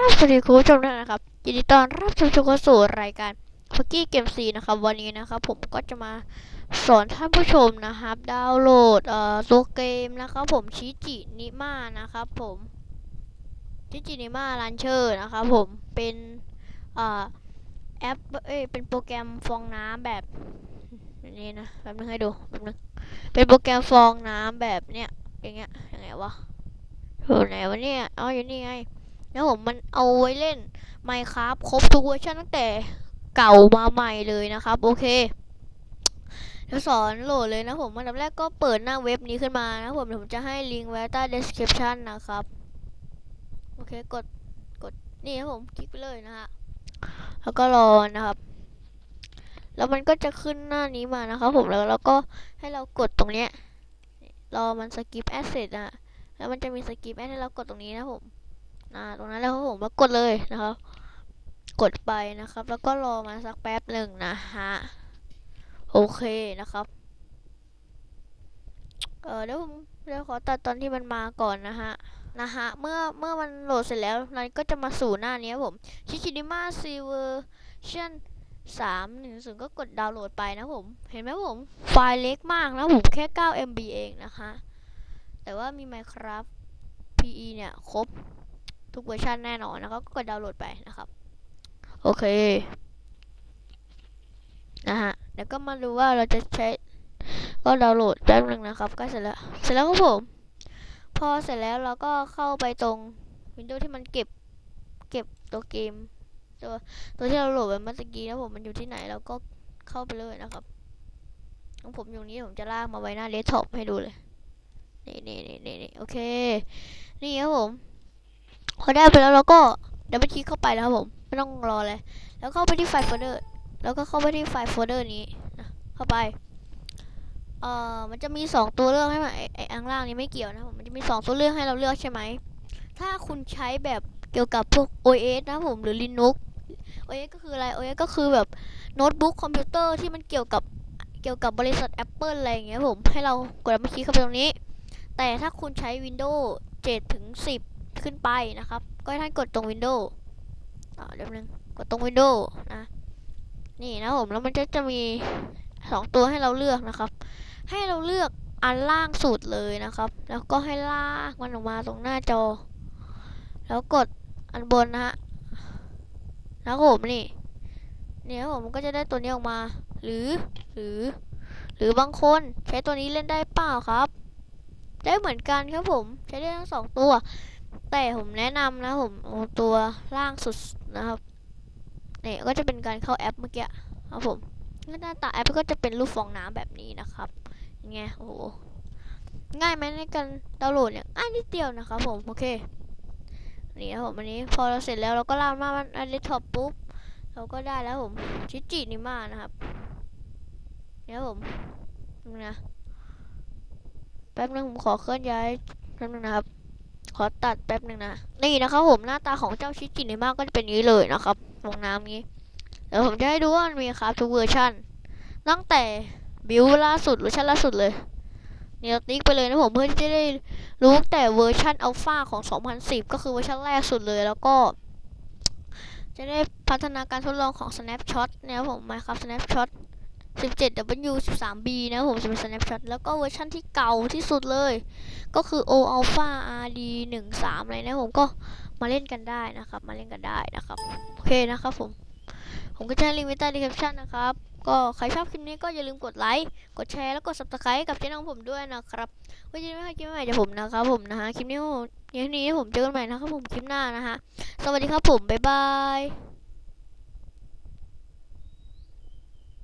รับสวัสดีคุณผู้ชมด้วยนะครับยินดีต้อนรับชมชมเข้าสู่รายการฟักกี้เกมซีนะครับวันนี้นะครับผมก็จะมาสอนท่านผู้ชมนะครับ ดาวน์โหลดเอ่อตัวเกมนะครับผมชิจินิมานะครับผมชิจินิมาลันเชอร์นะครับผมเป็นเอ่อแอปเอ้ยเป็นโปรแกรมฟองน้ำแบบนี้นะแป๊บนึงให้ดูแป๊บนึงเป็นโปรแกรมฟองน้ำแบบเนี้ยอย่างเงี้ยยังไงวะอยู่ไหนวะเนี่ยอ๋ออยู่นี่ไง แล้วผมมันเอาไว้เล่น Minecraft ครบทุกเวอร์ชันตั้งแต่เก่ามาใหม่เลยนะครับ โอเคเดี๋ยวสอนโหลดเลยนะผมอันดับแรกก็เปิดหน้าเว็บนี้ขึ้นมานะผมผมจะให้ลิงก์ไว้ใต้ description นะครับ โอเคกดกดนี่ครับผมคลิกไปเลยนะฮะแล้วก็รอนะครับ แล้วมันก็จะขึ้นหน้านี้มานะครับผมแล้วเราก็ให้เรากดตรงเนี้ยรอมันสกิปแอสเซทอะแล้วมันจะมีสกิปแอสให้เรากดตรงนี้นะผม อ่าตรงนั้นแล้วครับผมมากดเลยนะครับ กดไปนะครับ แล้วก็รอมาสักแป๊บหนึ่งนะฮะโอเคนะครับ เออเดี๋ยวผมเดี๋ยวขอตัดตอนที่มันมาก่อนนะฮะนะฮะเมื่อเมื่อมันโหลดเสร็จแล้วมันก็จะมาสู่หน้านี้ผมชิชินิมาซีเวอร์ชันสามหนึ่งศูนย์ก็กดดาวน์โหลดไปนะผม เห็นไหมผม ไฟล์เล็กมากนะผมแค่ 9 MB เองนะคะ แต่ว่ามี Minecraft PE เนี่ย ครบ ทุกเวอร์ชันแน่นอนนะครับก็กดดาวน์โหลดไปนะครับ โอเคนะฮะเดี๋ยวก็มาดูว่าเราจะใช้ก็ดาวน์โหลดแป๊บนึงนะครับก็เสร็จแล้วเสร็จแล้วครับผม พอเสร็จแล้วเราก็เข้าไปตรงวินโดว์ที่มันเก็บเก็บตัวเกม ตัวตัวที่เราโหลดไปเมื่อกี้นะผมมันอยู่ที่ไหนเราก็เข้าไปเลยนะครับของผมอยู่นี้ผมจะลากมาไว้หน้าเดสก์ท็อปให้ดูเลยนี่นี่นี่นี่โอเค นี่ครับผม พอได้ไปแล้วเราก็ดับเบิลคลิกเข้าไปแล้วครับผม ไม่ต้องรอเลยแล้วเข้าไปที่ไฟล์โฟลเดอร์ แล้วก็เข้าไปที่ไฟล์โฟลเดอร์นี้นะเข้าไปเอ่อมันจะมีสองตัวเลือกให้มาไอไออังล่างนี้ไม่เกี่ยวนะผมมันจะมีสองตัวเลือกให้เราเลือกใช่ไหม ถ้าคุณใช้แบบเกี่ยวกับพวก OS นะผมหรือ Linux OS ก็คืออะไร OS ก็คือแบบโน้ตบุ๊กคอมพิวเตอร์ที่มันเกี่ยวกับเกี่ยวกับบริษัท Apple อะไรอย่างเงี้ยผมให้เรากดดับเบิลคลิกเข้าไปตรงนี้ แต่ถ้าคุณใช้ Windows 7ถึง 10 ขึ้นไปนะครับ ก็ให้ท่านกดตรง Windows อ่าเดี๋ยวนึงกดตรง Windows นะ นี่นะผมแล้วมันจะจะมีสองตัวให้เราเลือกนะครับ ให้เราเลือกอันล่างสุดเลยนะครับ แล้วก็ให้ลากมันออกมาตรงหน้าจอ แล้วกดอันบนนะฮะแล้วผมนี่เนี่ยผมก็จะได้ตัวนี้ออกมา หรือหรือ หรือบางคนใช้ตัวนี้เล่นได้เปล่าครับ ได้เหมือนกันครับผม ใช้ได้ทั้งสองตัว แต่ผมแนะนำนะผมเอาตัวล่างสุดนะครับเนี่ยก็จะเป็นการเข้าแอปเมื่อกี้ครับผมหน้าตาแอปก็จะเป็นรูปฟองน้ำแบบนี้นะครับยังไงโอ้โหง่ายไหมในการดาวน์โหลดเนี่ยง่ายนิดเดียวนะครับผมโอเคนี่ครับผมอันนี้พอเราเสร็จแล้วเราก็ลากมาอันนี้ท็อปปุ๊บเราก็ได้แล้วผมชิจินิมานะครับเนี่ยผมนี่นะแป๊บนึงผมขอเคลื่อนย้ายแป๊บนึงนะครับ ขอตัดแป๊บหนึ่งนะ นี่นะครับผมหน้าตาของเจ้าชิจิในมากก็จะเป็นนี้เลยนะครับวงน้ำนี้ เดี๋ยวผมจะให้ดูว่ามันมีครับทุกเวอร์ชันตั้งแต่บิวล่าสุดหรือชั้นล่าสุดเลยเนี่ยติ๊กไปเลยนะผมเพื่อจะได้รู้แต่เวอร์ชันอัลฟาของ 2010 ก็คือเวอร์ชันแรกสุดเลยแล้วก็ จะได้พัฒนาการทดลองของ snapshot เนี่ยผมมาครับ snapshot 17 W 13 B นะผมจะเป็น snapshot แล้วก็เวอร์ชันที่เก่าที่สุดเลย ก็คือ O Alpha RD 13อะไรนะผมก็มาเล่นกันได้นะครับ มาเล่นกันได้นะครับ โอเคนะครับผม ผมก็จะลิงก์ไว้ใต้ดีแคปชันนะครับ ก็ใครชอบคลิปนี้ก็อย่าลืมกดไลค์ กดแชร์ แล้วกด subscribe กับช่องของผมด้วยนะครับไว้เจอกันใหม่คลิปใหม่จากผมนะครับผมนะฮะ คลิปนี้ผมยังนี้ผมเจอกันใหม่นะครับผมคลิปหน้านะฮะ สวัสดีครับผม บ๊ายบาย